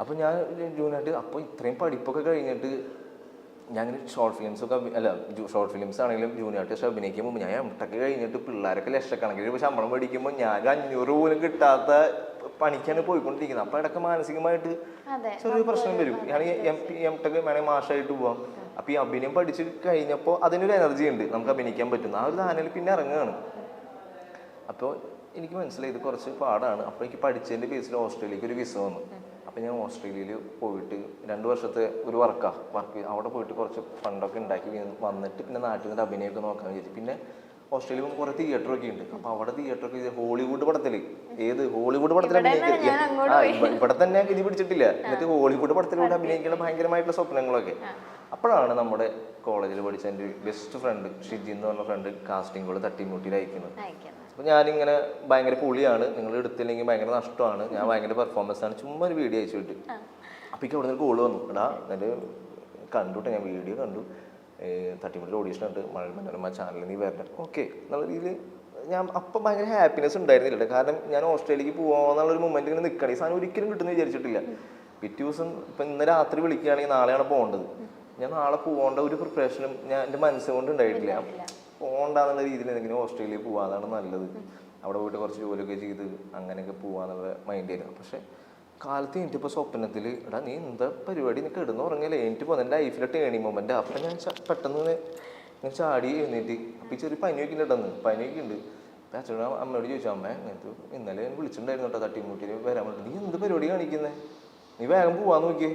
അപ്പോൾ ഞാൻ ജൂനായിട്ട് അപ്പോൾ ഇത്രയും പഠിപ്പൊക്കെ കഴിഞ്ഞിട്ട് ഞാൻ ഷോർട്ട് ഫിലിംസ് ഒക്കെ അല്ല ഷോർട്ട് ഫിലിംസ് ആണെങ്കിലും ജൂനിയർ ആർട്ടിസ്റ്റ് അഭിനയിക്കുമ്പോൾ ഞാൻ എട്ടൊക്കെ കഴിഞ്ഞിട്ട് പിള്ളേരൊക്കെ ലക്ഷക്കണക്കിന് രൂപ ശമ്പളം മേടിക്കുമ്പോൾ ഞാൻ അഞ്ഞൂറ് പോലും കിട്ടാത്ത പണിക്കാണ് പോയിക്കൊണ്ടിരിക്കുന്നത്. അപ്പോൾ ഇടയ്ക്ക് മാനസികമായിട്ട് അതെ ചെറിയ പ്രശ്നം വരും. ഞാൻ എം പി എം ടെക് വേണമെങ്കിൽ മാഷായിട്ട് പോവാം. അപ്പോൾ ഈ അഭിനയം പഠിച്ച് കഴിഞ്ഞപ്പോൾ അതിനൊരു എനർജി ഉണ്ട്. നമുക്ക് അഭിനയിക്കാൻ പറ്റുന്ന ആ ഒരു ധാനയിൽ പിന്നെ ഇറങ്ങുകയാണ്. അപ്പോൾ എനിക്ക് മനസ്സിലായി ഇത് കുറച്ച് പാടാണ്. അപ്പോൾ എനിക്ക് പഠിച്ചതിന്റെ ബേസിൽ ഓസ്ട്രേലിയക്ക് ഒരു വിസ വന്നു. അപ്പോൾ ഞാൻ ഓസ്ട്രേലിയയിൽ പോയിട്ട് രണ്ട് വർഷത്തെ ഒരു വർക്കാണ് വർക്ക് അവിടെ പോയിട്ട് കുറച്ച് ഫണ്ടൊക്കെ ഉണ്ടാക്കി വന്നിട്ട് പിന്നെ നാട്ടിൽ നിന്ന് അഭിനയമൊക്കെ നോക്കാൻ വിചാരിച്ചു. പിന്നെ ഓസ്ട്രേലിയ പോകുമ്പോൾ കുറേ തിയേറ്ററൊക്കെ ഉണ്ട്. അപ്പോൾ അവിടെ തിയേറ്ററൊക്കെ ഹോളിവുഡ് പടത്തിൽ ഏത് ഹോളിവുഡ് പടത്തിൽ അഭിനയിക്കുക ആ, ഇവ- ഇവിടെ തന്നെ ഇത് പിടിച്ചിട്ടില്ല. എന്നിട്ട് ഹോളിവുഡ് പടത്തിലൂടെ അഭിനയിക്കുന്ന ഭയങ്കരമായിട്ടുള്ള സ്വപ്നങ്ങളൊക്കെ. അപ്പോഴാണ് നമ്മുടെ കോളേജിൽ പഠിച്ച എന്റെ ബെസ്റ്റ് ഫ്രണ്ട് ഷിജി എന്ന് പറഞ്ഞ ഫ്രണ്ട് കാസ്റ്റിംഗ് കോൾ തട്ടിമുട്ടിയിൽ അയക്കുന്നത്. അപ്പോൾ ഞാനിങ്ങനെ ഭയങ്കര പുളിയാണ്. നിങ്ങൾ എടുത്തില്ലെങ്കിൽ ഭയങ്കര നഷ്ടമാണ്. ഞാൻ ഭയങ്കര പെർഫോമൻസ് ആണ്. ചുമ്മാ ഒരു വീഡിയോ അയച്ചു വിട്ട്. അപ്പോഴേക്കും അവിടെ നിന്ന് കോൾ വന്നു. എടാ എന്നിട്ട് കണ്ടുട്ടെ ഞാൻ വീഡിയോ കണ്ടു. തട്ടിമുട്ടിൽ ഓഡീഷൻ ഉണ്ട്. മഴ മനോരമ ചാനലിൽ നീ വരണം ഓക്കെ എന്നുള്ള രീതിയിൽ ഞാൻ അപ്പം ഭയങ്കര ഹാപ്പിനെസ് ഉണ്ടായിരുന്നില്ല. കാരണം ഞാൻ ഓസ്ട്രേലിയക്ക് പോകാന്നുള്ളൊരു മൊമെന്റ് ഇങ്ങനെ നിൽക്കണം ഈ സാധനം ഒരിക്കലും കിട്ടുമെന്ന് വിചാരിച്ചിട്ടില്ല. പിറ്റേ ദിവസം ഇപ്പം ഇന്ന് രാത്രി വിളിക്കുകയാണെങ്കിൽ നാളെയാണ് പോകേണ്ടത്. ഞാൻ നാളെ പോകേണ്ട ഒരു പ്രിപ്പറേഷനും ഞാൻ എന്റെ മനസ്സുകൊണ്ട് ഉണ്ടായിട്ടില്ല. പോകണ്ടെന്നുള്ള രീതിയിൽ എന്തെങ്കിലും ഓസ്ട്രേലിയ പോകാതാണ് നല്ലത്. അവിടെ പോയിട്ട് കുറച്ച് ജോലിയൊക്കെ ചെയ്ത് അങ്ങനെയൊക്കെ പോകാന്നുള്ള മൈൻഡ് ആയിരുന്നു. പക്ഷെ കാലത്ത് എനിക്കിപ്പോൾ സ്വപ്നത്തിൽ എടാ നീ എന്താ പരിപാടി? നീ കിടന്നു ഉറങ്ങിയല്ലേ? എനിക്ക് പോകുന്ന എന്റെ ലൈഫിലെ ടേണിങ് മൊമെന്റ് അപ്പം ഞാൻ പെട്ടെന്ന് ഇങ്ങനെ ചാടി എഴുന്നേറ്റ് അപ്പം ചെറിയ പനിയൊക്കെ ഉണ്ടെന്ന് പനിയൊക്കെ ഉണ്ട് അച്ഛനോട് അമ്മയോട് ചോദിച്ചു അമ്മ ഇന്നലെ ഞാൻ വിളിച്ചിട്ടുണ്ടായിരുന്നു കേട്ടോ തട്ടിമുട്ടിയിൽ വരാൻ വേണ്ടി നീ എന്ത് പരിപാടി കാണിക്കുന്നത് നീ വേഗം പോവാൻ നോക്കിയേ.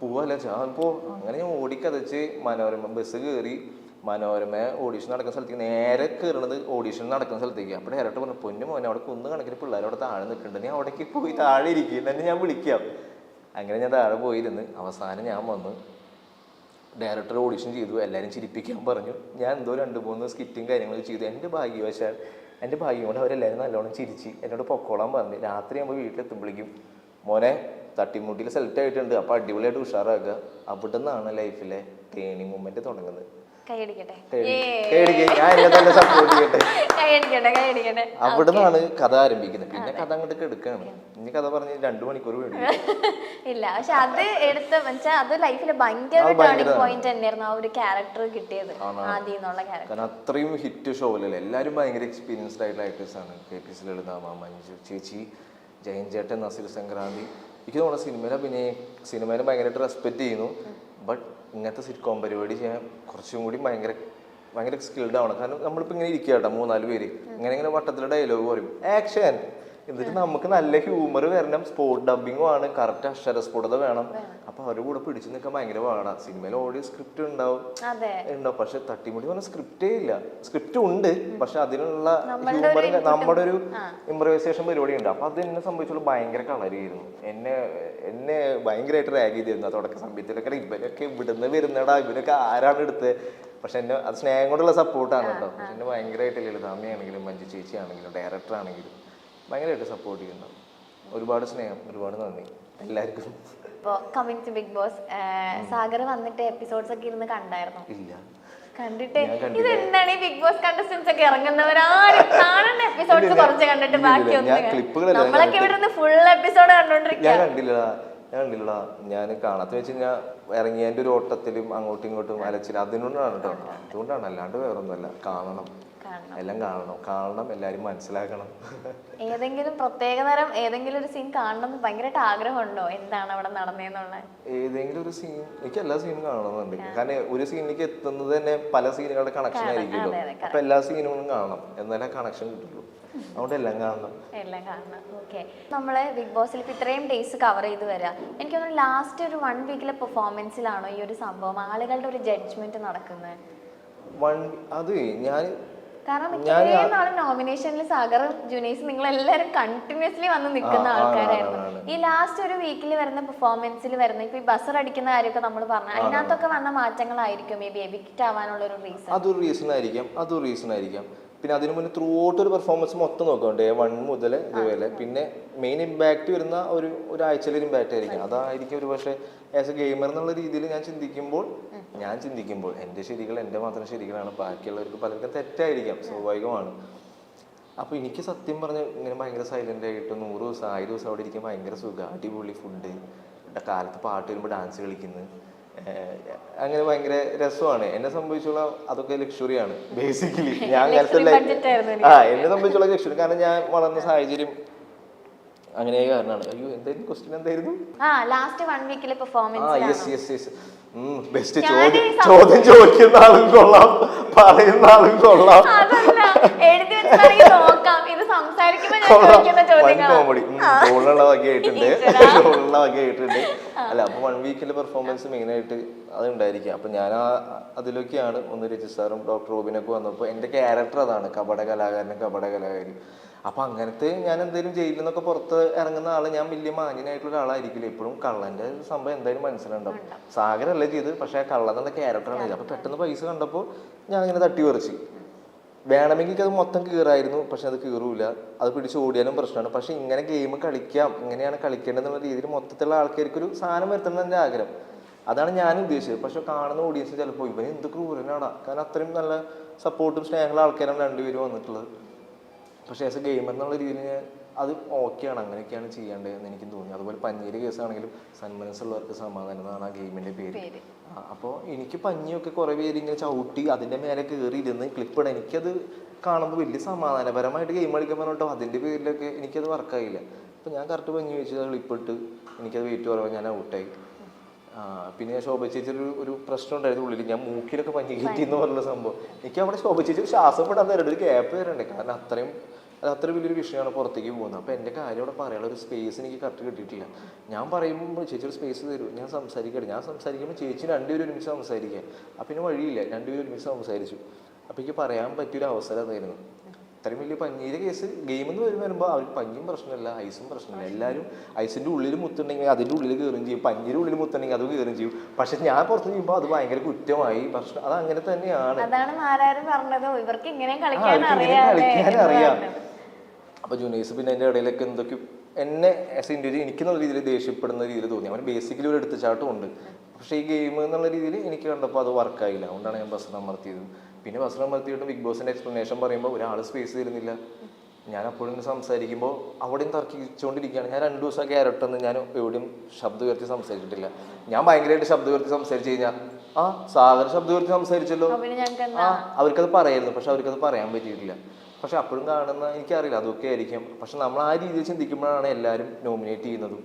പോവാല്ല പോവല്ല. ചാ പോ. അങ്ങനെ ഞാൻ ഓടിക്കതച്ച് മനോരമ ബസ് കയറി മനോരമ ഓഡീഷൻ നടക്കുന്ന സ്ഥലത്തേക്ക് നേരെ കയറണത് ഓഡീഷൻ നടക്കുന്ന സ്ഥലത്തേക്ക്. അപ്പോൾ ഡയറക്ടർ പറഞ്ഞു പൊന്നു മോനെ അവിടെ കുന്ന് കണക്കിന് പിള്ളേർ അവിടെ താഴെ നിൽക്കുന്നുണ്ട്. നീ അവിടേക്ക് പോയി താഴെ ഇരിക്കും എന്നെ ഞാൻ വിളിക്കാം. അങ്ങനെ ഞാൻ താഴെ പോയിരുന്ന്. അവസാനം ഞാൻ വന്നു. ഡയറക്ടർ ഓഡിഷൻ ചെയ്തു. എല്ലാവരും ചിരിപ്പിക്കാൻ പറഞ്ഞു. ഞാൻ എന്തോ രണ്ട് മൂന്ന് സ്കിറ്റും കാര്യങ്ങളൊക്കെ ചെയ്തു. എന്റെ ഭാഗ്യവശാൽ എന്റെ ഭാഗ്യം കൊണ്ട് അവരെല്ലാവരും നല്ലോണം ചിരിച്ച് എന്നോട് പൊക്കോളാൻ പറഞ്ഞു. രാത്രി ആകുമ്പോൾ വീട്ടിലെത്തുമ്പോഴേക്കും മോനെ തട്ടിമുട്ടിയിൽ സെലക്ട് ആയിട്ടുണ്ട്. അപ്പോൾ അടിപൊളിയായിട്ട് ഉഷാറാക്കുക. അവിടെ നിന്നാണ് ലൈഫിലെ ടേണിംഗ് മൊമെന്റ് തുടങ്ങുന്നത്. കൈയടിക്കട്ടെ. ഞാൻ എന്നെ തന്നെ സപ്പോർട്ട് ചെയ്യട്ടെ. കൈയടിക്കട്ടെ കൈയടിക്കട്ടെ. അവിടെ നിന്നാണ് കഥ ആരംഭിക്കുന്നത്. പിന്നെ കഥ അങ്ങോട്ട് എടുക്കുകയാണ്. ഇനി കഥ പറഞ്ഞ് രണ്ടു മണിക്കൂർ വേണ്ടി ഇല്ല പക്ഷെ അത് എടുത്ത വെച്ചാൽ അത് ലൈഫിൽ ഭയങ്കര ടേണിംഗ് പോയിന്റ് തന്നെയായിരുന്നു ആ ഒരു ക്യാരക്ടർ കിട്ടിയത് ആദ്യം എന്നുള്ള ക്യാരക്ടർ കാരണം അത്രയും ഹിറ്റ് ഷോയിലല്ലേ എല്ലാവരും ഭയങ്കര എക്സ്പീരിയൻസ്ഡ് ആയിട്ടുള്ള ആക്ടേഴ്സ് ആണ്. K P C Lalitha Manju ചേച്ചി ജയൻ ചേട്ടൻ നസീർ സംക്രാന്തി. എനിക്ക് തോന്നുന്നു സിനിമയിൽ അഭിനയ സിനിമയിലെ ഭയങ്കരമായിട്ട് റെസ്പെക്ട് ചെയ്യുന്നു. ബട്ട് ഇങ്ങനത്തെ സിറ്റ്കോം പരിപാടി ചെയ്യാൻ കുറച്ചും കൂടി ഭയങ്കര ഭയങ്കര സ്കിൽഡ് ആവണം. കാരണം നമ്മളിപ്പോൾ ഇങ്ങനെ ഇരിക്കുക കേട്ടോ മൂന്നാൽ പേര്. ഇങ്ങനെ ഇങ്ങനെ വട്ടത്തിലെ ഡയലോഗ് പറയും. ആക്ഷൻ എന്നിട്ട് നമുക്ക് നല്ല ഹ്യൂമർ വരണം. സ്പോട്ട് ഡബിങ്ങും ആണ്. കറക്റ്റ് അക്ഷരസ്ഫുടത വേണം. അപ്പൊ അവരുടെ കൂടെ പിടിച്ചു നിൽക്കാൻ ഭയങ്കര പാടാണ് സിനിമയിൽ ഓഡിയോ സ്ക്രിപ്റ്റ് ഉണ്ടാവും. ഉണ്ടാവും പക്ഷെ തട്ടിമുടി പറഞ്ഞ സ്ക്രിപ്റ്റേ ഇല്ല. സ്ക്രിപ്റ്റ് ഉണ്ട്. പക്ഷെ അതിനുള്ള ഹ്യൂമർ നമ്മുടെ ഒരു ഇംപ്രവൈസേഷൻ പരിപാടി ഉണ്ട്. അപ്പൊ അത് എന്നെ സംബന്ധിച്ചോളം ഭയങ്കര കളരിയായിരുന്നു. എന്നെ എന്നെ ഭയങ്കരമായിട്ട് റാഗ് ചെയ്തിരുന്നു. അതോടൊക്കെ തുടക്ക സമയത്തിലൊക്കെ ഇവരൊക്കെ ഇവിടുന്ന് വരുന്നടാ. ഇവരൊക്കെ ആരാണ് എടുത്തത്? പക്ഷെ എന്നെ അത് സ്നേഹം കൊണ്ടുള്ള സപ്പോർട്ടാണ് കേട്ടോ. പക്ഷെ എന്നെ ഭയങ്കരമായിട്ട് ലളിതാമ്മയാണെങ്കിലും മഞ്ജു ചേച്ചി ആണെങ്കിലും ഡയറക്ടർ ആണെങ്കിലും ഭയങ്കരമായിട്ട് സപ്പോർട്ട് ചെയ്യുന്നു. ഒരുപാട് സ്നേഹം ഒരുപാട് നന്ദി. എല്ലാവർക്കും. ഇപ്പോൾ coming to Bigg Boss Sagar വന്നിട്ട് എപ്പിസോഡ്സ് ഒക്കെ ഇരുന്ന് കണ്ടായിരുന്നു? ഇല്ല. കണ്ടിട്ട് ഈ ബിഗ് ബോസ് കണ്ടസ്റ്റൻസ് ഒക്കെ ഇറങ്ങുന്നവരാരും കാണേണ്ട എപ്പിസോഡ്സ് കുറച്ച് കണ്ടിട്ട് നമ്മളൊക്കെ ഇവിടെ നിന്ന് ഫുൾ എപ്പിസോഡ് കണ്ടോണ്ടിരിക്കുക ഞാൻ ഞാൻ കാണാത്ത വെച്ച് കഴിഞ്ഞാൽ ഇറങ്ങിയതിന്റെ ഒരു ഓട്ടത്തിലും അങ്ങോട്ടും ഇങ്ങോട്ടും അലച്ചില്ല. അതിനോടാണ് കേട്ടോ അതുകൊണ്ടാണ്. അല്ലാണ്ട് വേറൊന്നുമല്ല. കാണണം. കാണണം. എല്ലാം കാണണം. കാണണം എല്ലാരും മനസ്സിലാക്കണം. ഏതെങ്കിലും പ്രത്യേക തരം ഏതെങ്കിലും ഒരു സീൻ കാണണം എന്ന് ഭയങ്കരമായിട്ട് ആഗ്രഹമുണ്ടോ? എന്താണ് അവിടെ നടന്നേന്നുള്ള? ഏതെങ്കിലും ഒരു സീൻ എനിക്ക് എല്ലാ സീനും കാണണമെന്നുണ്ട് കാരണം ഒരു സീനിലേക്ക് എത്തുന്നത് തന്നെ പല സീനുകളുടെ കണക്ഷൻ ആയിരിക്കുമല്ലോ. അപ്പൊ എല്ലാ സീനുകളും കാണണം. എന്നാലേ കണക്ഷൻ കിട്ടുള്ളൂ. അതുകൊണ്ട് എല്ലാം കാണണം. എല്ലാം കാണണം. ഓക്കെ നമ്മൾ ബിഗ് ബോസിൽ ഇപ്പൊ ഇത്രയും ഡേയ്സ് കവർ ചെയ്ത് വരാം. എനിക്ക് തോന്നുന്നു ലാസ്റ്റ് ഒരു വൺ വീക്കിലെ പെർഫോമൻസിലാണോ ഈ ഒരു സംഭവം? ആളുകളുടെ ഒരു ജഡ്ജ്മെന്റ് നടക്കുന്നത് വൺ അത് ഞാൻ കാരണം ഇത്രയും നാൾ നോമിനേഷനിൽ സാഗറും ജുനൈസും നിങ്ങൾ എല്ലാവരും കണ്ടിന്യൂസ്ലി വന്ന് നിൽക്കുന്ന ആൾക്കാരായിരുന്നു. ഈ ലാസ്റ്റ് ഒരു വീക്കിൽ വരുന്ന പെർഫോമൻസിൽ വരുന്ന ഇപ്പൊ ഈ ബസർ അടിക്കുന്ന കാര്യമൊക്കെ നമ്മൾ പറഞ്ഞു. അതിനകത്തൊക്കെ വന്ന മാറ്റങ്ങളായിരിക്കും. മേ ബി എവിക്റ്റ് ആവാനുള്ള ഒരു റീസൺ അതൊരു റീസൺ ആയിരിക്കാം. അതൊരു റീസൺ ആയിരിക്കാം. പിന്നെ അതിനു മുന്നേ ത്രൂ ഔട്ട് ഒരു പെർഫോമൻസ് മൊത്തം നോക്കാം ഡേ വൺ മുതൽ ഇതുപോലെ പിന്നെ മെയിൻ ഇമ്പാക്റ്റ് വരുന്ന ഒരു ഒരാഴ്ചയിലെ ഒരു ഇമ്പാക്റ്റ് ആയിരിക്കും അതായിരിക്കും ഒരു പക്ഷേ ആസ് എ ഗെയിമർ എന്നുള്ള രീതിയിൽ ഞാൻ ചിന്തിക്കുമ്പോൾ ഞാൻ ചിന്തിക്കുമ്പോൾ എന്റെ ശരികൾ എന്റെ മാത്രം ശരികളാണ്. ബാക്കിയുള്ളവർക്ക് പലർക്കും തെറ്റായിരിക്കാം. സ്വാഭാവികമാണ്. അപ്പോൾ എനിക്ക് സത്യം പറഞ്ഞ് ഇങ്ങനെ ഭയങ്കര സൈലന്റ് ആയിട്ട് നൂറ് ദിവസം ആയിരം ദിവസം അവിടെ ഇരിക്കാൻ ഭയങ്കര സുഖം. അടിപൊളി ഫുഡ് കാലത്ത് പാട്ട് വരുമ്പോൾ ഡാൻസ് കളിക്കുന്നു. ഏഹ് അങ്ങനെ ഭയങ്കര രസമാണ്. എന്നെ സംബന്ധിച്ചുള്ള അതൊക്കെ ലക്ഷറിയാണ് ബേസിക്കലി ഞാൻ കാലത്തുള്ള ആ എന്നെ സംബന്ധിച്ചുള്ള ലക്ഷറി കാരണം ഞാൻ വളർന്ന സാഹചര്യം അങ്ങനെ കാരണമാണ്. അയ്യോ എന്തായിരുന്നു ക്വസ്റ്റ്യൻ എന്തായിരുന്നു? ആ ലാസ്റ്റ് വൺ വീക്കിലെ ആ performance yes yes yes best ചോദ്യം ചോദ്യം ചോദിക്കുന്ന ആളും കൊള്ളാം. പറയുന്ന ആളും കൊള്ളാം. എഴുതി ഈശ്വരാ. അല്ല അപ്പൊ വൺ വീക്കിലെ പെർഫോമൻസ് മെയിൻ ആയിട്ട് അത് ഉണ്ടായിരിക്കും അപ്പൊ ഞാൻ ആ അതിലൊക്കെയാണ് ഒന്ന് രജിസ്റ്ററും ഡോക്ടർ റോബിനൊക്കെ വന്നപ്പോൾ എന്റെ ക്യാരക്ടർ അതാണ്. കപട കലാകാരനും കപട കലാകാരി അപ്പൊ അങ്ങനത്തെ ഞാൻ എന്തെങ്കിലും ജയിലിൽ നിന്നൊക്കെ പുറത്ത് ഇറങ്ങുന്ന ആൾ ഞാൻ വലിയ മാന്യനായിട്ടുള്ള ഒരാളായിരിക്കില്ല. എപ്പോഴും കള്ളന്റെ സംഭവം എന്തായാലും മനസ്സിലുണ്ടാവും. സാഗരല്ലേ ചെയ്ത് പക്ഷെ ആ കള്ളൻ എന്ന ക്യാരക്ടറാണ് ചെയ്തത്. അപ്പൊ പെട്ടെന്ന് പൈസ കണ്ടപ്പോൾ ഞാൻ അങ്ങനെ തട്ടി പറിച്ച് വേണമെങ്കിൽ അത് മൊത്തം കീറായിരുന്നു പക്ഷെ അത് കീറൂല. അത് പിടിച്ച് ഓടിയാലും പ്രശ്നമാണ്. പക്ഷെ ഇങ്ങനെ ഗെയിം കളിക്കാം ഇങ്ങനെയാണ് കളിക്കേണ്ടതെന്നുള്ള രീതിയിൽ മൊത്തത്തിലുള്ള ആൾക്കാർക്ക് ഒരു സാധനം വരുത്തണം എന്റെ ആഗ്രഹം. അതാണ് ഞാൻ ഉദ്ദേശിച്ചത്. പക്ഷെ കാണുന്ന ഓഡിയൻസ് ചിലപ്പോൾ ഇവൻ എന്ത് ക്രൂരനാടാ? കാരണം അത്രയും നല്ല സപ്പോർട്ടും സ്നേഹമുള്ള ആൾക്കാരാണ് രണ്ടുപേരും വന്നിട്ടുള്ളത്. പക്ഷെ ആസ് എ ഗെയിമർ എന്നുള്ള രീതിയിൽ ഞാൻ അത് ഓക്കെയാണ്. അങ്ങനെയൊക്കെയാണ് ചെയ്യേണ്ടതെന്ന് എനിക്ക് തോന്നി. അതുപോലെ പഞ്ഞീര് കേസാണെങ്കിലും സന്മനസ്സുള്ളവർക്ക് സമാധാനം എന്നാണ് ആ ഗെയിമിന്റെ പേര്. അപ്പോൾ എനിക്ക് പഞ്ഞിയൊക്കെ കുറേ പേര് ഇങ്ങനെ ചവിട്ടി അതിന്റെ മേലെ കയറി ഇരുന്ന് ക്ലിപ്പ് ഇടാൻ എനിക്കത് കാണുമ്പോൾ വലിയ സമാധാനപരമായിട്ട് ഗെയിം കളിക്കാൻ പറഞ്ഞിട്ടോ അതിന്റെ പേരിലൊക്കെ എനിക്കത് വർക്കായില്ല. അപ്പോൾ ഞാൻ കറക്റ്റ് പഞ്ഞി വെച്ച് ക്ലിപ്പിട്ട് ക്ലിപ്പ് ഇട്ട് എനിക്കത് വെയിറ്റ് കുറവ് ഞാൻ ഔട്ടായി. പിന്നെ ഞാൻ ശോഭ ചേച്ചി ഒരു പ്രശ്നം ഉണ്ടായിരുന്നു ഉള്ളിൽ ഞാൻ മൂക്കിലൊക്കെ പഞ്ഞി കയറ്റി എന്ന് പറഞ്ഞ സംഭവം. എനിക്ക് അവിടെ ശോഭ ചേച്ചി ശ്വാസം വിടാൻ തരേണ്ട ഒരു ഗ്യാപ്പ് തരണ്ടേ കാരണം അത്രയും അത് അത്ര വലിയൊരു വിഷയമാണ് പുറത്തേക്ക് പോകുന്നത്. അപ്പോൾ എന്റെ കാര്യം അവിടെ പറയാനുള്ള ഒരു സ്പേസ് എനിക്ക് കറക്റ്റ് കിട്ടിയിട്ടില്ല. ഞാൻ പറയുമ്പോൾ ചേച്ചി ഒരു സ്പേസ് തരൂ. ഞാൻ സംസാരിക്കട്ടെ. ഞാൻ സംസാരിക്കുമ്പോൾ ചേച്ചി രണ്ടുപേരും ഒരുമിച്ച് സംസാരിക്കുക അപ്പം പിന്നെ വഴിയില്ല. രണ്ടുപേരും ഒരുമിച്ച് സംസാരിച്ചു. അപ്പോൾ എനിക്ക് പറയാൻ പറ്റിയൊരു അവസരം അതായിരുന്നു ഇത്രയും വലിയ പഞ്ഞീര് കേസ് ഗെയിം എന്ന് വരുമ്പോൾ വരുമ്പോൾ അവർ പഞ്ഞിയും പ്രശ്നമില്ല ഐസും പ്രശ്നമില്ല. എല്ലാവരും ഐസിന്റെ ഉള്ളിൽ മുത്തുണ്ടെങ്കിൽ അതിന്റെ ഉള്ളിൽ കയറും ചെയ്യും. പഞ്ഞിന്റെ ഉള്ളിൽ മുത്തുണ്ടെങ്കിൽ അത് കയറും ചെയ്യും. പക്ഷെ ഞാൻ പുറത്ത് ചെയ്യുമ്പോൾ അത് ഭയങ്കര കുറ്റമായി. പ്രശ്നം അത് അങ്ങനെ തന്നെയാണ്. അതാണ് പറഞ്ഞത്. ഇവർക്ക് ഇങ്ങനെ കളിക്കാൻ അറിയാം പറഞ്ഞത്. ജൂനിയേഴ്സ് പിന്നെ എന്റെ ഇടയിലൊക്കെ എന്തൊക്കെ എന്നെ ആസ് ഇൻഡിവിജ്വൽ എനിക്കെന്നുള്ള രീതിയിൽ ദേഷ്യപ്പെടുന്ന രീതിയിൽ തോന്നി. അവൻ ബേസിക്കലി ഒരു എടുത്തുചാട്ടം ഉണ്ട്. പക്ഷേ ഈ ഗെയിം എന്നുള്ള രീതിയിൽ എനിക്ക് കണ്ടപ്പോൾ അത് വർക്കായില്ല അതുകൊണ്ടാണ് ഞാൻ ബസ് അമർത്തിയത്. പിന്നെ ബസ് അമർത്തിയിട്ട് ബിഗ് ബോസിന്റെ എക്സ്പ്ലനേഷൻ പറയുമ്പോൾ ഒരാൾ സ്പേസ് തരുന്നില്ല. ഞാൻ അപ്പോഴും ഇങ്ങനെ സംസാരിക്കുമ്പോൾ അവിടെയും തർക്കിച്ചുകൊണ്ടിരിക്കുകയാണ് ഞാൻ രണ്ട് ദിവസം ക്യാരക്ടർ എന്ന് ഞാൻ എവിടെയും ശബ്ദം ഉയർത്തി സംസാരിച്ചിട്ടില്ല. ഞാൻ ഭയങ്കരമായിട്ട് ശബ്ദം ഉയർത്തി സംസാരിച്ചു കഴിഞ്ഞാൽ ആ സാഗർ ശബ്ദം ഉയർത്തി സംസാരിച്ചല്ലോ. ആ അവർക്കത് പറയായിരുന്നു. പക്ഷെ അവർക്കത് പറയാൻ പറ്റിയിട്ടില്ല. പക്ഷെ അപ്പോഴും കാണുന്ന എനിക്കറിയില്ല അതൊക്കെ ആയിരിക്കും. പക്ഷെ നമ്മൾ ആ രീതിയിൽ ചിന്തിക്കുമ്പോഴാണ് എല്ലാവരും നോമിനേറ്റ് ചെയ്യുന്നതും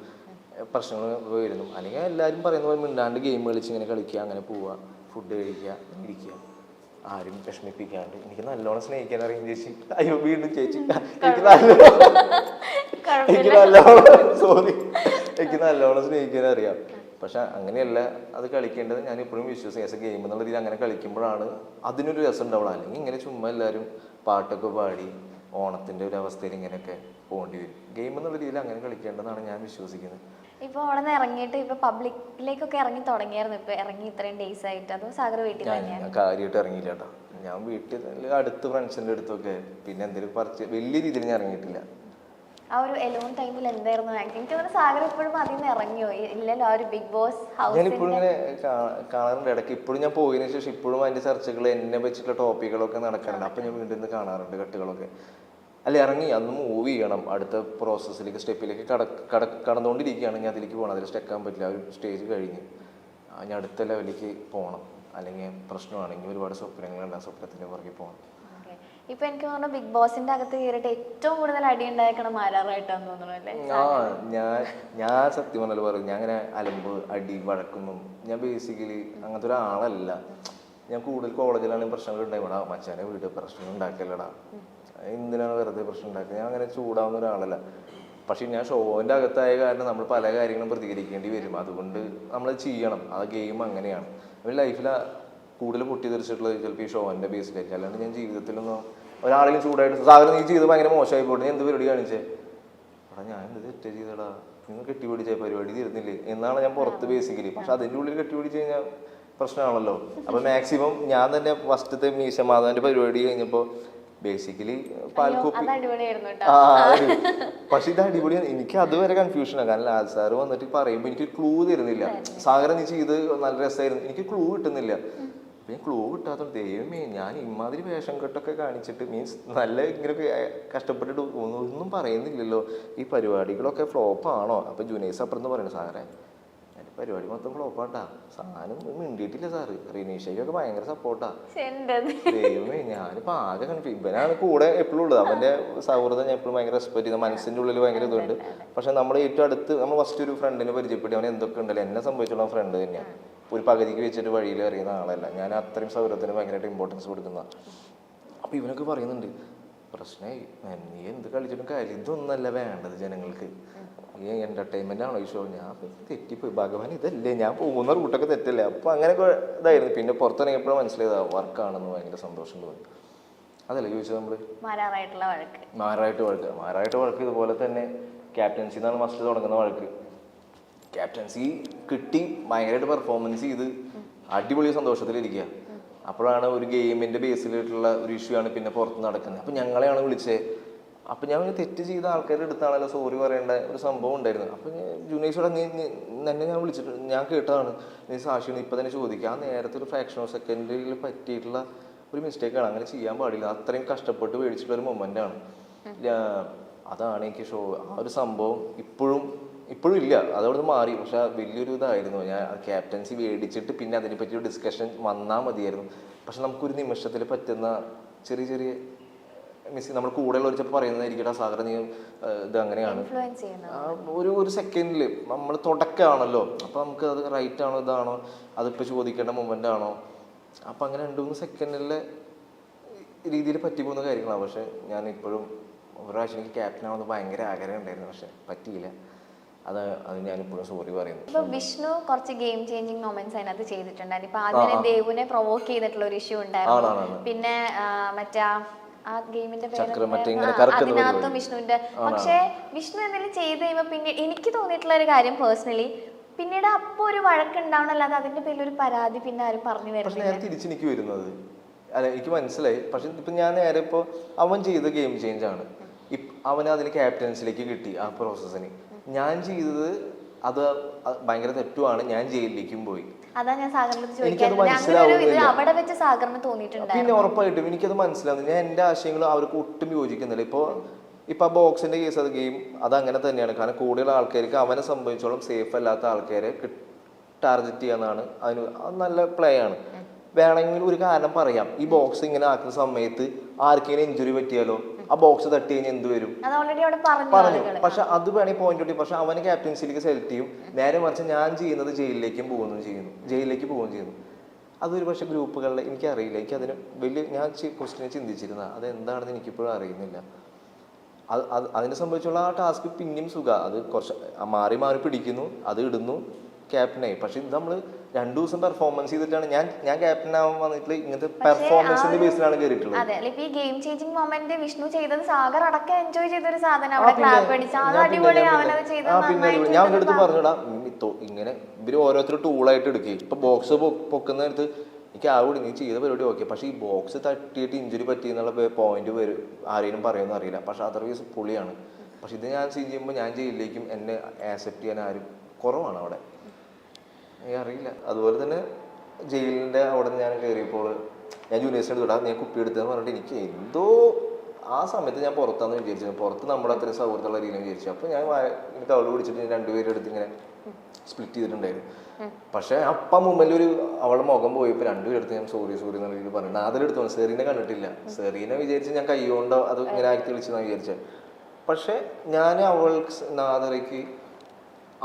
പ്രശ്നങ്ങൾ വരുന്നു അല്ലെങ്കിൽ എല്ലാവരും പറയുന്ന പോലെ മിണ്ടാണ്ട് ഗെയിം കളിച്ച് ഇങ്ങനെ കളിക്കുക അങ്ങനെ പോവുക ഫുഡ് കഴിക്കുക ഇരിക്കുക. ആരും വിഷമിപ്പിക്കാണ്ട്. എനിക്ക് നല്ലോണം സ്നേഹിക്കാൻ അറിയും ചേച്ചി. അയ്യോ വീണ്ടും ചേച്ചി. എനിക്ക് നല്ലോണം എനിക്ക് നല്ലോണം സോറി. എനിക്ക് നല്ലോണം സ്നേഹിക്കാൻ അറിയാം. പക്ഷെ അങ്ങനെയല്ല അത് കളിക്കേണ്ടത് ഞാൻ ഇപ്പോഴും വിശ്വസിക്കും. ആസ് എ ഗെയിം എന്നുള്ള രീതിയിൽ അങ്ങനെ കളിക്കുമ്പോഴാണ് അതിനൊരു രസം ഉണ്ടാവുള്ളൂ അല്ലെങ്കിൽ ഇങ്ങനെ ചുമ്മാ എല്ലാവരും പാട്ടൊക്കെ പാടി ഓണത്തിന്റെ ഒരു അവസ്ഥയിൽ ഇങ്ങനെയൊക്കെ പോകേണ്ടി വരും. ഗെയിം എന്നുള്ള രീതിയിൽ അങ്ങനെ കളിക്കേണ്ടതാണ് ഞാൻ വിശ്വസിക്കുന്നത്. ഇപ്പൊ അവിടെ നിന്ന് ഇറങ്ങിയിട്ട് ഇപ്പൊ പബ്ലിക്കിലേക്കൊക്കെ ഇറങ്ങി തുടങ്ങിയായിരുന്നു. ഇപ്പൊ ഇറങ്ങി ഇത്രയും ഡേയ്സ് ആയിട്ട്. അതോ സാഗർ വീട്ടിൽ ഞാൻ കാര്യമായിട്ട് ഇറങ്ങിയില്ല കേട്ടോ. ഞാൻ വീട്ടിൽ അടുത്ത് ഫ്രണ്ട്സിന്റെ അടുത്തൊക്കെ പിന്നെ എന്തെങ്കിലും പറിച്ച് വലിയ രീതിയിൽ ഞാൻ ഇറങ്ങിയിട്ടില്ല. ആ ഒരു എലോൺ ടൈമിൽ എന്തായിരുന്നു? ആക്ടിങ് എനിക്ക് തോന്നുന്നു സാഗർ ഇപ്പോഴും അതിൽ നിന്ന് ഇറങ്ങിയോ? ഇല്ലല്ലോ ആ ഒരു ബിഗ് ബോസ് ഞാൻ ഇപ്പോഴും ഇങ്ങനെ കാണാറുണ്ട്. ഇടയ്ക്ക് ഇപ്പോഴും ഞാൻ പോയതിനു ശേഷം ഇപ്പോഴും അതിന്റെ ചർച്ചകൾ എന്നെ വെച്ചിട്ടുള്ള ടോപ്പിക്കുകളൊക്കെ നടക്കാറുണ്ട്. അപ്പൊ ഞാൻ വീണ്ടും കാണാറുണ്ട് കട്ടുകളൊക്കെ. അല്ല ഇറങ്ങി അന്ന് മൂവ് ചെയ്യണം. അടുത്ത പ്രോസസ്സിലേക്ക് സ്റ്റെപ്പിലേക്ക് കട കട കടന്നുകൊണ്ടിരിക്കുകയാണ്. ഞാൻ അതിലേക്ക് പോകണം. അതിൽ സ്റ്റെക്കാൻ പറ്റില്ല. ആ ഒരു സ്റ്റേജ് കഴിഞ്ഞ്. ഞാൻ അടുത്ത ലെവലിലേക്ക് പോകണം. അല്ലെങ്കിൽ പ്രശ്നമാണെങ്കിൽ ഒരുപാട് സ്വപ്നങ്ങളുണ്ട്. ആ സ്വപ്നത്തിന്റെ പുറകെ പോകണം. ഇപ്പൊ എനിക്ക് തോന്നുന്നു ബിഗ് ബോസിന്റെ അകത്ത് കയറിയിട്ട് ഏറ്റവും കൂടുതൽ അടി ഉണ്ടായിരിക്കണം മാരാറായിട്ടാന്ന് തോന്നുന്നു ആ ഞാൻ ഞാൻ സത്യം പറഞ്ഞാൽ പറയും. ഞാൻ അങ്ങനെ അലമ്പ് അടി വഴക്കൊന്നും ഞാൻ ബേസിക്കലി അങ്ങനത്തെ ഒരാളല്ല. ഞാൻ കൂടുതൽ കോളേജിലാണ് പ്രശ്നങ്ങൾ ഉണ്ടായിടാ മച്ചാനെ വീട് പ്രശ്നം ഉണ്ടാക്കിയല്ലടാ എന്തിനാണ് വെറുതെ പ്രശ്നം ഉണ്ടാക്കുക? ഞാൻ അങ്ങനെ ചൂടാവുന്ന ഒരാളല്ല. പക്ഷെ ഞാൻ ഷോവിന്റെ അകത്തായ കാരണം നമ്മൾ പല കാര്യങ്ങളും പ്രതികരിക്കേണ്ടി വരും. അതുകൊണ്ട് നമ്മൾ ചെയ്യണം. ആ ഗെയിം അങ്ങനെയാണ്. ലൈഫിൽ കൂടുതൽ പൊട്ടിത്തെറിച്ചിട്ടുള്ളത് ചിലപ്പോൾ ഈ ഷോവിന്റെ ബേസിലായിരിക്കും അല്ലാണ്ട് ഞാൻ ജീവിതത്തിലൊന്നും ഒരാളെയും ചൂടായിട്ട് സാഗർ നീ ചെയ്ത് ഭയങ്കര മോശമായി പോയിട്ട് നീ എന്ത് പരിപാടി കാണിച്ചേ? എടാ ഞാൻ എന്ത് തെറ്റ് ചെയ്തടാ? നിങ്ങൾ കെട്ടിപിടിച്ച പരിപാടി തീർന്നില്ലേ? എന്നാണ് ഞാൻ പുറത്ത് ബേസിക്കലി പക്ഷെ അതിന്റെ ഉള്ളിൽ കെട്ടിപിടിച്ച് കഴിഞ്ഞാൽ പ്രശ്നമാണല്ലോ. അപ്പൊ മാക്സിമം ഞാൻ തന്നെ ഫസ്റ്റത്തെ മീശ മാധവന്റെ പരിപാടി കഴിഞ്ഞപ്പോൾ ബേസിക്കലി പാൽക്കൂപ്പി ആ പക്ഷെ ഇത് അടിപൊളിയാണ്. എനിക്ക് അതുവരെ കൺഫ്യൂഷനാണ് കാരണം ലാൽ സാറ് വന്നിട്ട് പറയുമ്പോൾ എനിക്ക് ക്ലൂ തരുന്നില്ല. സാഗരം നീ ചെയ്ത് നല്ല രസമായിരുന്നു. എനിക്ക് ക്ലൂ കിട്ടുന്നില്ല. ഞാൻ ക്ലൂ കിട്ടാത്തത് ദൈവമേ ഞാൻ ഇമാതിരി വേഷം കെട്ടൊക്കെ കാണിച്ചിട്ട് മീൻസ് നല്ല ഇങ്ങനെയൊക്കെ കഷ്ടപ്പെട്ടിട്ട് ഒന്നും പറയുന്നില്ലല്ലോ. ഈ പരിപാടികളൊക്കെ ഫ്ലോപ്പാണോ അപ്പം ജുനൈസ് അപ്പുറത്ത് പറയുന്നത് സാറേ പരിപാടി മൊത്തം ഫ്ലോപ്പാട്ടാ സാധനം മിണ്ടിയിട്ടില്ല സാറ് റിനീഷയ്ക്കൊക്കെ ഭയങ്കര സപ്പോർട്ടാ ദൈവമേ ഞാനിപ്പോ ആകെ കണ്ടു ഇവനാണ് കൂടെ എപ്പോഴും ഉള്ളത്. അവന്റെ സൗഹൃദം ഞാൻ എപ്പോഴും ഭയങ്കര റെസ്പെക്ട് ചെയ്യുന്ന മനസ്സിന്റെ ഉള്ളിൽ ഭയങ്കര ഇതുണ്ട്. പക്ഷെ നമ്മൾ ഏറ്റവും അടുത്ത് നമ്മൾ ഫസ്റ്റ് ഒരു ഫ്രണ്ടിനെ പരിചയപ്പെട്ടി അവൻ എന്തൊക്കെ ഉണ്ടല്ലോ. എന്നെ സംബന്ധിച്ചുള്ള ഫ്രണ്ട് തന്നെയാണ് ഒരു പകുതിക്ക് വെച്ചിട്ട് വഴിയിൽ അറിയുന്ന ആളല്ല. ഞാൻ അത്രയും സൗഹൃദത്തിന് ഭയങ്കരമായിട്ട് ഇമ്പോർട്ടൻസ് കൊടുക്കുന്ന അപ്പൊ ഇവനൊക്കെ പറയുന്നുണ്ട് പ്രശ്നമായി നീ എന്ത് കളിച്ചിട്ടും കാര്യം ഇതൊന്നല്ല വേണ്ടത് ജനങ്ങൾക്ക്. ഈ എന്റർടൈൻമെന്റ് ആണോ ഈ ഷോ ഞാൻ തെറ്റിപ്പോയി. ഭഗവാൻ ഇതല്ലേ? ഞാൻ പോകുന്ന റൂട്ടൊക്കെ തെറ്റല്ലേ? അപ്പോൾ അങ്ങനെയൊക്കെ ഇതായിരുന്നു. പിന്നെ പുറത്തിറങ്ങിയപ്പോഴും മനസ്സിലായതാ വർക്കാണെന്ന് ഭയങ്കര സന്തോഷം തോന്നി. അതല്ലേ ചോദിച്ചത് നമ്മൾ? മാറാറായിട്ടുള്ള വഴക്ക്. മാറായിട്ട് വഴക്ക്. മാറായിട്ട് വഴക്ക് ഇതുപോലെ തന്നെ ക്യാപ്റ്റൻസി എന്നാണ് മസ്റ്റ് തുടങ്ങുന്ന വഴക്ക്. ക്യാപ്റ്റൻസി കിട്ടി ഭയങ്കരമായിട്ട് പെർഫോമൻസ് ചെയ്ത് അടിപൊളി സന്തോഷത്തിലിരിക്കുക അപ്പോഴാണ് ഒരു ഗെയിമിന്റെ ബേസിലായിട്ടുള്ള ഒരു ഇഷ്യൂ ആണ് പിന്നെ പുറത്ത് നടക്കുന്നത്. അപ്പൊ ഞങ്ങളെയാണ് വിളിച്ചത് അപ്പൊ ഞാൻ ഒരു തെറ്റ് ചെയ്ത ആൾക്കാരുടെ അടുത്താണല്ലോ സോറി പറയേണ്ട ഒരു സംഭവം ഉണ്ടായിരുന്നു അപ്പൊ ജുനേഷോടെ നീ എന്നെ ഞാൻ വിളിച്ചിട്ട് ഞാൻ കേട്ടതാണ്. നീ സാക്ഷിയാണ് ഇപ്പൊ തന്നെ ചോദിക്കുക ആ നേരത്തെ ഒരു ഫ്രാക്ഷൻ ഓഫ് സെക്കൻഡിൽ പറ്റിയിട്ടുള്ള ഒരു മിസ്റ്റേക്കാണ് അങ്ങനെ ചെയ്യാൻ പാടില്ല. അത്രയും കഷ്ടപ്പെട്ട് മേടിച്ചിട്ടുള്ള ഒരു മൊമെന്റ് ആണ്. അതാണ് എനിക്ക് ഷോ ആ ഒരു സംഭവം ഇപ്പോഴും ഇപ്പോഴും ഇല്ല. അതവിടെ മാറി. പക്ഷെ വലിയൊരു ഇതായിരുന്നു. ഞാൻ ക്യാപ്റ്റൻസി മേടിച്ചിട്ട് പിന്നെ അതിനെപ്പറ്റി ഒരു ഡിസ്കഷൻ വന്നാൽ മതിയായിരുന്നു. പക്ഷെ നമുക്കൊരു നിമിഷത്തിൽ പറ്റുന്ന ചെറിയ ചെറിയ മിസ് നമ്മൾ കൂടെയുള്ള ചിലപ്പോൾ പറയുന്നതായിരിക്കട്ടെ സാഗർ നീ ഇത് അങ്ങനെയാണ്. ഒരു ഒരു സെക്കൻഡിൽ നമ്മൾ തുടക്കമാണല്ലോ അപ്പോൾ നമുക്ക് അത് റൈറ്റ് ആണോ ഇതാണോ അതിപ്പോൾ ചോദിക്കേണ്ട മൊമെന്റ് ആണോ? അപ്പം അങ്ങനെ രണ്ട് മൂന്ന് സെക്കൻഡിലെ രീതിയിൽ പറ്റിപ്പോകുന്ന കാര്യങ്ങളാണ്. പക്ഷെ ഞാൻ ഇപ്പോഴും ഒരു പ്രാവശ്യം എനിക്ക് ക്യാപ്റ്റൻ ആവുന്ന ഭയങ്കര ആഗ്രഹം ഉണ്ടായിരുന്നു. പക്ഷെ പറ്റിയില്ല. അത് അത് ഞാനിപ്പോഴും സോറി പറയുന്നു. ഇപ്പൊ വിഷ്ണു കുറച്ച് ഗെയിം ചേഞ്ചിങ് മൊമെന്റ്സ് അതിനകത്ത് ചെയ്തിട്ടുണ്ടായിരുന്നു. ഇപ്പൊ ആദ്യം ദേവുനെ പ്രൊവോക്ക് ചെയ്തിട്ടുള്ള ഒരു ഇഷ്യൂ ഉണ്ടായിരുന്നു. പിന്നെ മറ്റേ ആ- ഗെയിമിന്റെ അതിനകത്തും വിഷ്ണുവിന്റെ പക്ഷേ വിഷ്ണു എന്തെങ്കിലും ചെയ്ത് കഴിയുമ്പോ പിന്നെ എനിക്ക് തോന്നിയിട്ടുള്ള ഒരു കാര്യം പേഴ്സണലി പിന്നീട് അപ്പൊ ഒരു വഴക്കുണ്ടാവണല്ലാതെ അതിന്റെ പേരിൽ ഒരു പരാതി പിന്നെ ആരും പറഞ്ഞു പക്ഷെ നേരെ എനിക്ക് വരുന്നത്. അല്ല എനിക്ക് മനസ്സിലായി. പക്ഷെ ഇപ്പം ഞാൻ നേരെ ഇപ്പോൾ അവൻ ചെയ്ത ഗെയിം ചേഞ്ച് ആണ്. അവന് അതിന് ക്യാപ്റ്റൻസിലേക്ക് കിട്ടി ആ പ്രോസസ്സിന് ഞാൻ ചെയ്തത് അത് ഭയങ്കര തെറ്റുമാണ് ഞാൻ ജയിലിലേക്കും പോയി. അതാ ഞാൻ ചോദിക്കാൻ. അവിടെ വെച്ച് സാഗറിന് തോന്നിയിട്ടുണ്ട് പിന്നെ ഉറപ്പായിട്ടും എനിക്കത് മനസ്സിലാവുന്നു ഞാൻ എന്റെ ആശയങ്ങൾ അവർക്ക് ഒട്ടും യോജിക്കുന്നില്ല. ഇപ്പോൾ ഇപ്പൊ ആ ബോക്സിന്റെ കേസ് അത് ഗെയിം അത് അങ്ങനെ തന്നെയാണ്. കാരണം കൂടുതൽ ആൾക്കാർക്ക് അവനെ സംബന്ധിച്ചോളം സേഫ് അല്ലാത്ത ആൾക്കാരെ ടാർഗറ്റ് ചെയ്യാന്നാണ് അതിന് നല്ല പ്ലേ ആണ്. വേണമെങ്കിൽ ഒരു കാരണം പറയാം. ഈ ബോക്സ് ഇങ്ങനെ ആക്കുന്ന സമയത്ത് ആർക്കെങ്കിലും ഇഞ്ചുറി പറ്റിയാലോ? ആ ബോക്സ് തട്ടി കഴിഞ്ഞാൽ എന്ത് വരും? പറഞ്ഞു പറഞ്ഞു. പക്ഷെ അത് വേണമെങ്കിൽ പോയിന്റ് കിട്ടി. പക്ഷെ അവന് ക്യാപ്റ്റൻസിയിലേക്ക് സെലക്ട് ചെയ്യും. നേരെ മറിച്ച് ഞാൻ ചെയ്യുന്നത് ജയിലിലേക്കും പോകുന്നു ചെയ്യുന്നു. ജയിലിലേക്ക് പോവുകയും ചെയ്യുന്നു. അതൊരു പക്ഷെ ഗ്രൂപ്പുകളിൽ എനിക്കറിയില്ല. എനിക്ക് അതിന് വലിയ ഞാൻ ക്വസ്റ്റിനെ ചിന്തിച്ചിരുന്ന അത് എന്താണെന്ന് എനിക്കിപ്പോഴും അറിയുന്നില്ല. അത് അത് അതിനെ സംബന്ധിച്ചുള്ള ആ ടാസ്ക് പിന്നെയും സുഖ. അത് കുറച്ച് മാറി മാറി പിടിക്കുന്നു. അത് ഇടുന്നു. ക്യാപ്റ്റനായി പക്ഷെ ഇത് നമ്മൾ രണ്ടു ദിവസം പെർഫോമൻസ് ചെയ്തിട്ടാണ് ഞാൻ ഞാൻ ക്യാപ്റ്റൻ ആവാൻ വന്നിട്ട് ഇങ്ങനത്തെ പെർഫോമൻസിന്റെ ബേസിലാണ് കയറിയിട്ടുള്ളത് അതെ ഈ ഗെയിം ചേഞ്ചിങ് മൊമെന്റ് വിഷ്ണു ചെയ്തത് സാഗർ അടക്കം എൻജോയ് ചെയ്ത ഒരു സാധനം അവിടെ ക്ലാപ്പ് അടിച്ച. അത് ഞാൻ അടിപൊളി. അവനത് ചെയ്തത് ചെയ്തത് പറഞ്ഞടാ ഇങ്ങനെ ഇവർ ഓരോരുത്തർ ടൂളായിട്ട് എടുക്കുക ഇപ്പൊ ബോക്സ് പൊക്കുന്ന അടുത്ത് എനിക്ക് ആ കൂടി നീ ചെയ്ത പരിപാടി ഓക്കെ പക്ഷെ ഈ ബോക്സ് തട്ടിയിട്ട് ഇഞ്ചുറി പറ്റി എന്നുള്ള പോയിന്റ് വരും ആരെയും പറയുമെന്ന് അറിയില്ല. പക്ഷെ അതർവൈസ് പൊളിയാണ് പക്ഷെ ഇത് ഞാൻ ചെയ്യുമ്പോൾ ഞാൻ ജയിലിലേക്കും എന്നെ ആക്സെപ്റ്റ് ചെയ്യാൻ ആരും കുറവാണ് അവിടെ. എനിക്ക് അറിയില്ല അതുപോലെ തന്നെ ജയിലിന്റെ അവിടെ നിന്ന് ഞാൻ കയറിയപ്പോൾ ഞാൻ ജൂനിയേഴ്സിനോട് വിടാം ഞാൻ കുപ്പി എടുത്തതെന്ന് പറഞ്ഞിട്ട് എനിക്ക് എന്തോ ആ സമയത്ത് ഞാൻ പുറത്താന്ന് വിചാരിച്ചു. പുറത്ത് നമ്മുടെ അത്രയും സൗഹൃദമുള്ള രീതിയിൽ വിചാരിച്ചു. അപ്പോൾ ഞാൻ എനിക്ക് അവൾ പിടിച്ചിട്ട് ഞാൻ രണ്ടുപേരും എടുത്ത് ഇങ്ങനെ സ്പ്ലിറ്റ് ചെയ്തിട്ടുണ്ടായിരുന്നു. പക്ഷെ അപ്പം മുമ്പിൽ ഒരു അവളെ മുഖം പോയപ്പോൾ രണ്ടുപേരും എടുത്ത് ഞാൻ സോറി സോറി എന്നുള്ള രീതിയിൽ പറഞ്ഞു. അതിലെടുത്തു സെറീനെ കണ്ടിട്ടില്ല. സെറീനെ വിചാരിച്ച് ഞാൻ കൈ കൊണ്ടോ അത് ഇങ്ങനെ ആക്കി വിളിച്ചെന്നാണ് വിചാരിച്ചത് പക്ഷെ ഞാൻ അവൾക്ക് നാദറയ്ക്ക്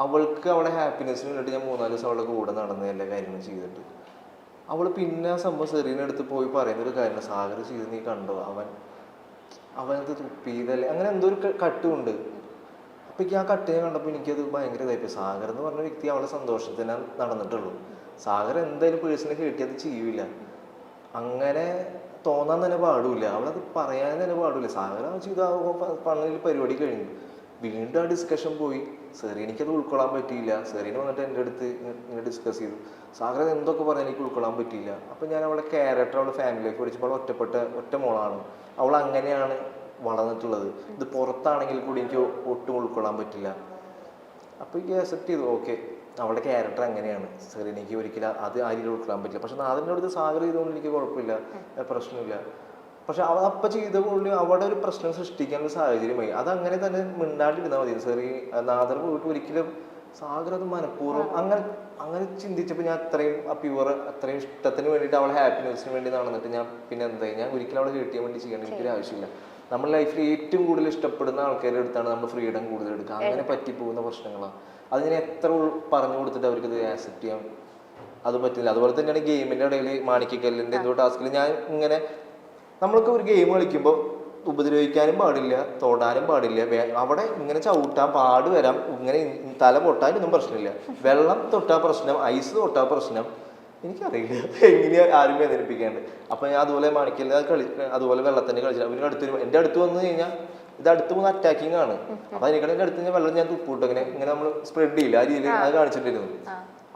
അവൾക്ക് അവളെ ഹാപ്പിനെസ്സിന് വേണ്ടിയിട്ട് ഞാൻ മൂന്നാൽ ദിവസം അവളുടെ കൂടെ നടന്ന് എല്ലാ കാര്യങ്ങളും ചെയ്തിട്ട്. അവൾ പിന്നെ ആ സംഭവം സെറീനെ അടുത്ത് പോയി പറയുന്ന ഒരു കാര്യം സാഗർ ചെയ്ത് നീ കണ്ടോ? അവൻ അവനത് തുപ്പിയതല്ലേ അങ്ങനെ എന്തോ ഒരു കട്ടുമുണ്ട്. അപ്പൊ എനിക്ക് ആ കട്ടിനെ കണ്ടപ്പോൾ എനിക്കത് ഭയങ്കര ഇതായിപ്പോയി സാഗർ എന്ന് പറഞ്ഞ വ്യക്തി അവളെ സന്തോഷത്തിന് നടന്നിട്ടുള്ളൂ. സാഗർ എന്തായാലും പേഴ്സണലി കേട്ടിയത് ചെയ്യൂല. അങ്ങനെ തോന്നാൻ തന്നെ പാടില്ല അവളത് പറയാൻ തന്നെ പാടില്ല സാഗർ ആ ചെയ്ത പണിൽ പരിപാടി കഴിഞ്ഞു. വീണ്ടും ആ ഡിസ്കഷൻ പോയി. സെറീനിക്കത് ഉൾക്കൊള്ളാൻ പറ്റിയില്ല. സാറിന് വന്നിട്ട് എന്റെ അടുത്ത് ഇങ്ങ- ഇങ്ങനെ ഡിസ്കസ് ചെയ്തു. സാഗർ എന്തൊക്കെ പറഞ്ഞാൽ എനിക്ക് ഉൾക്കൊള്ളാൻ പറ്റിയില്ല. അപ്പം ഞാൻ അവളെ ക്യാരക്ടർ അവളുടെ ഫാമിലിയിലേക്ക് പഠിച്ചപ്പോൾ അവൾ ഒറ്റപ്പെട്ട ഒറ്റ മോളാണ്. അവൾ അങ്ങനെയാണ് വളർന്നിട്ടുള്ളത്. ഇത് പുറത്താണെങ്കിൽ കൂടി എനിക്ക് ഒട്ടും ഉൾക്കൊള്ളാൻ പറ്റില്ല. അപ്പോൾ എനിക്ക് അക്സെപ്റ്റ് ചെയ്തു. ഓക്കെ അവളുടെ ക്യാരക്ടർ അങ്ങനെയാണ്. സെറീനയ്ക്ക് ഒരിക്കലും അത് ആ ഉൾക്കൊള്ളാൻ പറ്റില്ല. പക്ഷെ നാദിന്റെ അടുത്ത് സാഗർ ചെയ്തുകൊണ്ട് എനിക്ക് കുഴപ്പമില്ല. പ്രശ്നമില്ല. പക്ഷെ അവ അപ്പം ചെയ്ത പുള്ളി അവിടെ ഒരു പ്രശ്നം സൃഷ്ടിക്കാനുള്ള സാഹചര്യമായി അത് അങ്ങനെ തന്നെ മിണ്ടാണ്ടിരുന്നാൽ മതി. സെറി നാദർ പോയിട്ട് ഒരിക്കലും സാഗർ അത് മനഃപൂർവം അങ്ങനെ അങ്ങനെ ചിന്തിച്ചപ്പോൾ ഞാൻ അത്രയും ആ പ്യുവർ അത്രയും ഇഷ്ടത്തിന് വേണ്ടിയിട്ട് അവളെ ഹാപ്പിനെസ്സിന് വേണ്ടി നടന്നിട്ട് ഞാൻ പിന്നെ എന്തായി? ഞാൻ ഒരിക്കലും അവളെ ചെയ്യാൻ വേണ്ടി ചെയ്യേണ്ട എനിക്കൊരു ആവശ്യമില്ല. നമ്മൾ ലൈഫിൽ ഏറ്റവും കൂടുതൽ ഇഷ്ടപ്പെടുന്ന ആൾക്കാരുടെ അടുത്താണ് നമ്മൾ ഫ്രീഡം കൂടുതൽ എടുക്കുക. അങ്ങനെ പറ്റിപ്പോകുന്ന പ്രശ്നങ്ങളാണ്. അത് ഞാൻ എത്ര പറഞ്ഞു കൊടുത്തിട്ട് അവർക്ക് ഇത് ആക്സെപ്റ്റ് ചെയ്യാൻ അത് പറ്റില്ല അതുപോലെ തന്നെയാണ് ഗെയിമിന്റെ ഇടയിൽ മാണിക്കക്കല്ലിന്റെ എന്തോ ടാസ്കിൽ ഞാൻ ഇങ്ങനെ നമ്മൾക്ക് ഒരു ഗെയിം കളിക്കുമ്പോൾ ഉപദ്രവിക്കാനും പാടില്ല തൊടാനും പാടില്ല. അവിടെ ഇങ്ങനെ ചവിട്ടാൻ പാട് വരാം ഇങ്ങനെ തല പൊട്ടാനൊന്നും പ്രശ്നമില്ല. വെള്ളം തൊട്ടാ പ്രശ്നം ഐസ് തൊട്ടാ പ്രശ്നം. എനിക്കറിയില്ല. എങ്ങനെയാ ആരും വേദനിപ്പിക്കാണ്ട് അപ്പൊ ഞാൻ അതുപോലെ മാണിക്കല്ല കളി അതുപോലെ വെള്ളത്തിന്റെ കളിച്ചില്ല അവരുടെ അടുത്ത് എന്റെ അടുത്ത് വന്നു കഴിഞ്ഞാൽ ഇത് അടുത്ത് പോകുന്ന അറ്റാക്കിംഗ് ആണ്. അപ്പൊ അതിനേക്കാൾ എന്റെ അടുത്ത് ഞാൻ വെള്ളം ഞാൻ തുപ്പൂട്ട് ഇങ്ങനെ ഇങ്ങനെ നമ്മൾ സ്പ്രെഡ് ചെയ്യില്ല. ആ രീതിയിൽ അത് കാണിച്ചിട്ടിരുന്നു.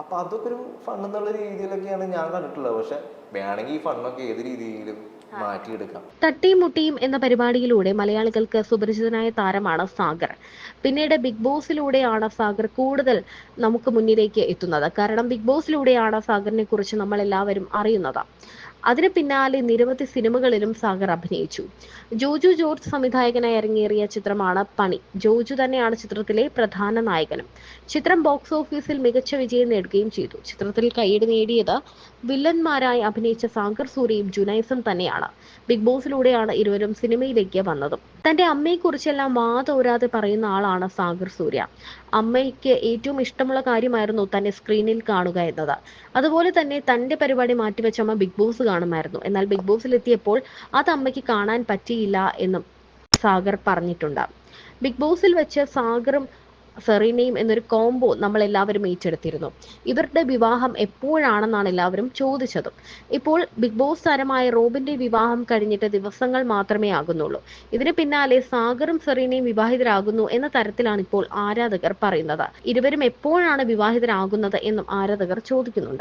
അപ്പൊ അതൊക്കെ ഒരു ഫൺ എന്നുള്ള രീതിയിലൊക്കെയാണ് ഞാൻ കണ്ടിട്ടുള്ളത്. പക്ഷെ വേണമെങ്കിൽ ഈ ഫണ്ണൊക്കെ ഏത് രീതിയിലും മാറ്റിയെടുക്കാം. തട്ടിയും മുട്ടിയും എന്ന പരിപാടിയിലൂടെ മലയാളികൾക്ക് സുപരിചിതനായ താരമാണ് സാഗർ. പിന്നീട് ബിഗ് ബോസിലൂടെയാണ് സാഗർ കൂടുതൽ നമുക്ക് മുന്നിലേക്ക് എത്തുന്നത്. കാരണം ബിഗ് ബോസിലൂടെയാണ് സാഗറിനെ കുറിച്ച് നമ്മൾ എല്ലാവരും അറിയുന്നത്. അതിന് പിന്നാലെ നിരവധി സിനിമകളിലും സാഗർ അഭിനയിച്ചു. ജോജു ജോർജ് സംവിധായകനായി ഇറങ്ങിയേറിയ ചിത്രമാണ് പണി. ജോജു തന്നെയാണ് ചിത്രത്തിലെ പ്രധാന നായകനും. ചിത്രം ബോക്സ് ഓഫീസിൽ മികച്ച വിജയം നേടുകയും ചെയ്തു. ചിത്രത്തിൽ കൈയ്യടി നേടിയത് വില്ലന്മാരായി അഭിനയിച്ച സാഗർ സൂര്യയും ജുനൈസും തന്നെയാണ്. ബിഗ് ബോസിലൂടെയാണ് ഇരുവരും സിനിമയിലേക്ക് വന്നതും. തന്റെ അമ്മയെക്കുറിച്ചെല്ലാം വാതോരാതെ പറയുന്ന ആളാണ് സാഗർ സൂര്യ. അമ്മയ്ക്ക് ഏറ്റവും ഇഷ്ടമുള്ള കാര്യമായിരുന്നു തന്നെ സ്ക്രീനിൽ കാണുക എന്നത്. അതുപോലെ തന്നെ തന്റെ പരിപാടി മാറ്റിവെച്ച അമ്മ ബിഗ് ബോസ് കാണുമായിരുന്നു. എന്നാൽ ബിഗ് ബോസിൽ എത്തിയപ്പോൾ അത് അമ്മയ്ക്ക് കാണാൻ പറ്റിയില്ല എന്നും സാഗർ പറഞ്ഞിട്ടുണ്ട്. ബിഗ് ബോസിൽ വെച്ച് സാഗറും സെറീനയും എന്നൊരു കോംബോ നമ്മൾ എല്ലാവരും ഏറ്റെടുത്തിരുന്നു. ഇവരുടെ വിവാഹം എപ്പോഴാണെന്നാണ് എല്ലാവരും ചോദിച്ചതും. ഇപ്പോൾ ബിഗ് ബോസ് താരമായ റോബിന്റെ വിവാഹം കഴിഞ്ഞിട്ട് ദിവസങ്ങൾ മാത്രമേ ആകുന്നുള്ളൂ. ഇതിന് പിന്നാലെ സാഗറും സെറീനയും വിവാഹിതരാകുന്നു എന്ന തരത്തിലാണ് ഇപ്പോൾ ആരാധകർ പറയുന്നത്. ഇരുവരും എപ്പോഴാണ് വിവാഹിതരാകുന്നത് എന്നും ആരാധകർ ചോദിക്കുന്നുണ്ട്.